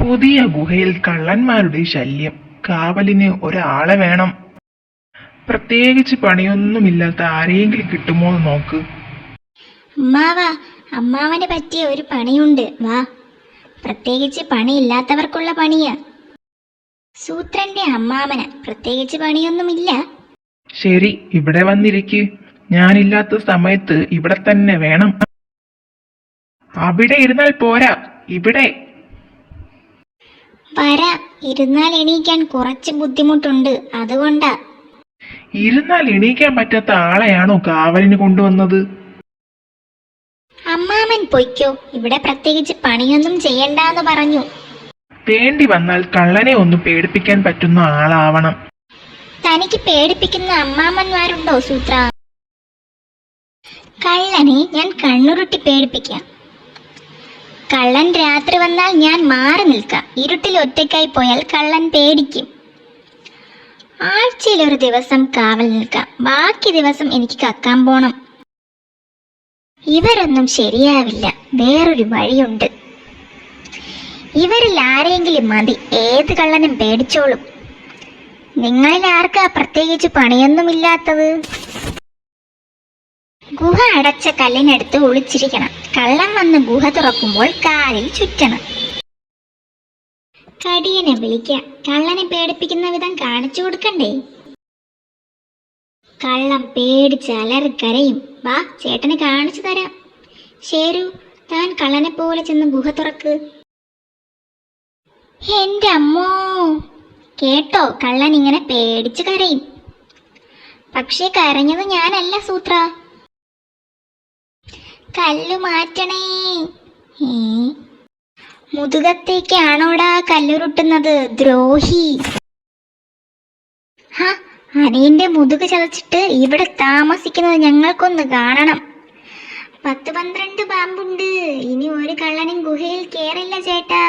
പുതിയ ഗുഹയിൽ കള്ളന്മാരുടെ ശല്യം. കാവലിന് ഒരാളെ വേണം. പ്രത്യേകിച്ച് പണിയൊന്നുമില്ലാത്ത ആരെയെങ്കിലും കിട്ടുമോ എന്ന് നോക്ക്. അമ്മാവ അമ്മാവന് പറ്റിയ ഒരു പണിയുണ്ട്. വാ. പ്രത്യേകിച്ച് പണിയില്ലാത്തവർക്കുള്ള പണിയാ. സൂത്രന്റെ അമ്മാവന പ്രത്യേകിച്ച് പണിയൊന്നുമില്ല. ശരി ഇവിടെ വന്നിരിക്ക്. ഞാനില്ലാത്ത സമയത്ത് ഇവിടെ തന്നെ വേണം. അവിടെ ഇരുന്നാൽ പോരാ. ഇവിടെ വരാ ഇരുന്നാൽ എണീക്കാൻ കുറച്ച് ബുദ്ധിമുട്ടുണ്ട്. അതുകൊണ്ടാ. ഇരുന്നാൽ എണീക്കാൻ പറ്റാത്ത ആളെയാണോ കാവലിന് കൊണ്ടുവന്നത്? അമ്മാമൻ പൊയ്ക്കോ. ഇവിടെ പ്രത്യേകിച്ച് പണിയൊന്നും ചെയ്യണ്ടെന്ന് പറഞ്ഞു. വേണ്ടി വന്നാൽ കള്ളനെ ഒന്ന് പേടിപ്പിക്കാൻ പറ്റുന്ന ആളാവണം. തനിക്ക് പേടിപ്പിക്കുന്ന അമ്മാമന്മാരുണ്ടോ സൂത്ര? കള്ളനെ ഞാൻ കണ്ണുരുട്ടി പേടിപ്പിക്കാം. കള്ളൻ രാത്രി വന്നാൽ ഞാൻ മാറി നിൽക്കാം. ഇരുട്ടിൽ ഒറ്റയ്ക്കായി പോയാൽ കള്ളൻ പേടിക്കും. ആഴ്ചയിൽ ഒരു ദിവസം കാവൽ നിൽക്കാം. ബാക്കി ദിവസം എനിക്ക് കക്കാൻ പോണം. ഇവരൊന്നും ശരിയാവില്ല. വേറൊരു വഴിയുണ്ട്. ഇവരിൽ ആരെങ്കിലും മതി. ഏത് കള്ളനും പേടിച്ചോളും. നിങ്ങളിൽ ആർക്കാ പ്രത്യേകിച്ച് പണിയൊന്നുമില്ലാത്തത്? ഗുഹ അടച്ച കല്ലിനടുത്ത് ഒളിച്ചിരിക്കണം. കള്ളൻ വന്ന് ഗുഹ തുറക്കുമ്പോൾ കാലിൽ ചുറ്റണം. കടിയനെ വിളിക്ക. കള്ളനെ പേടിപ്പിക്കുന്ന വിധം കാണിച്ചു കൊടുക്കണ്ടേ? കള്ളം പേടിച്ച് അലറിക്കരയും. വാ ചേട്ടനെ കാണിച്ചു തരാം. ശരു താൻ കള്ളനെ പോലെ ചെന്ന് ഗുഹ തുറക്ക്. എന്റെ അമ്മോ! കേട്ടോ കള്ളൻ ഇങ്ങനെ പേടിച്ച് കരയും. പക്ഷേ കരഞ്ഞത് ഞാനല്ല സൂത്ര. കല്ലു മാറ്റണേ. മുതുകത്തേക്കാണോടാ കല്ലുരുട്ടുന്നത് ദ്രോഹി. അനിയന്റെ മുതുക ചതച്ചിട്ട് ഇവിടെ താമസിക്കുന്നത് ഞങ്ങൾക്കൊന്ന് കാണണം. പത്ത് പന്ത്രണ്ട് പാമ്പുണ്ട്. ഇനി ഒരു കള്ളനും ഗുഹയിൽ കേറില്ല ചേട്ടാ.